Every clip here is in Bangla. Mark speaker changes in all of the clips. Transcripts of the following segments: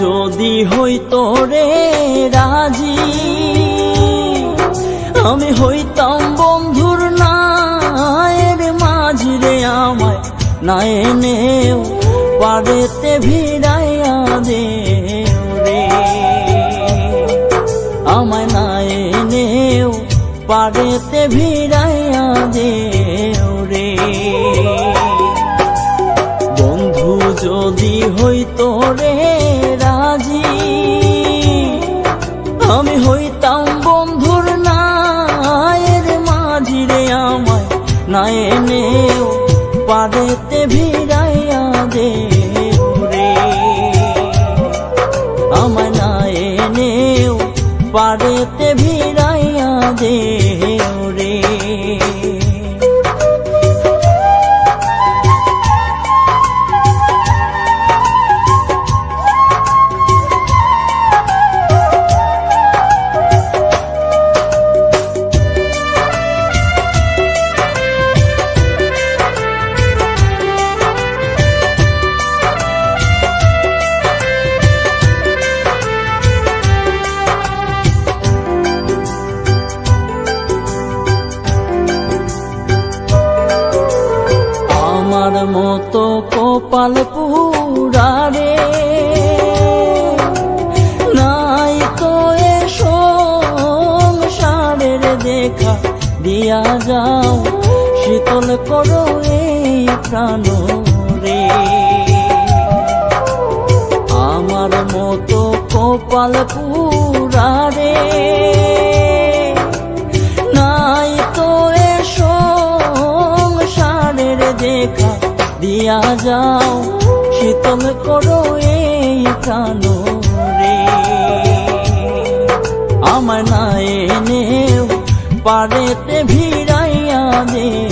Speaker 1: যদি হইতো রে রাজি, আমি হইতাম বন্ধুর নায়ের মাঝি রে আমায় না এনেও পারেতে ভিড়াইয়া দে রে। আমায় না এনেও পারেতে ভিড়াইয়া দে রে। বন্ধু যদি আমায় না এনেও পারেতে ভিড়াইয়া দে রে আমার না এনেও পারেতে ভিড়াইয়া দে রে কপাল পুরারে নাই এ সংসারের দেখা দিয়া যাও, শীতল করো এই প্রাণ রে। আমার মতো কপাল পুরারে নাই তো এ সংসারের দেখা দিয়া যাও শীতল করো এই প্রাণ রে। আমার না এনেও পারেতে ভিড়াইয়া দেও।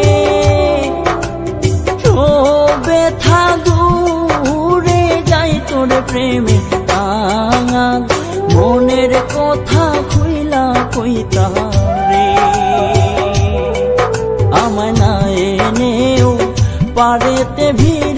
Speaker 1: কথা খুইলা কইতা রে আমায় না এনেও পারেতে ভিড়াইয়া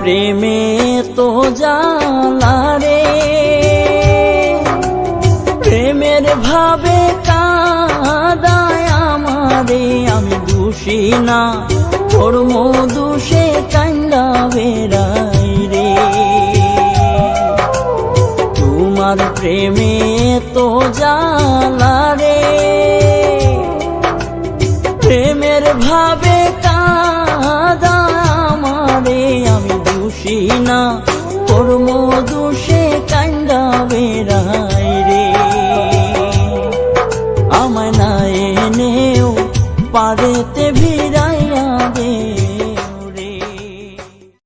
Speaker 1: প্রেমে তো জালা রে। প্রেমের ভাবে কাদায় আমারে, আমি দোষী না। তোর মধুষে কান্দা বেড়াই রে। তোমার প্রেমে তো জালা রে। প্রেমের ভাবে না কর্ম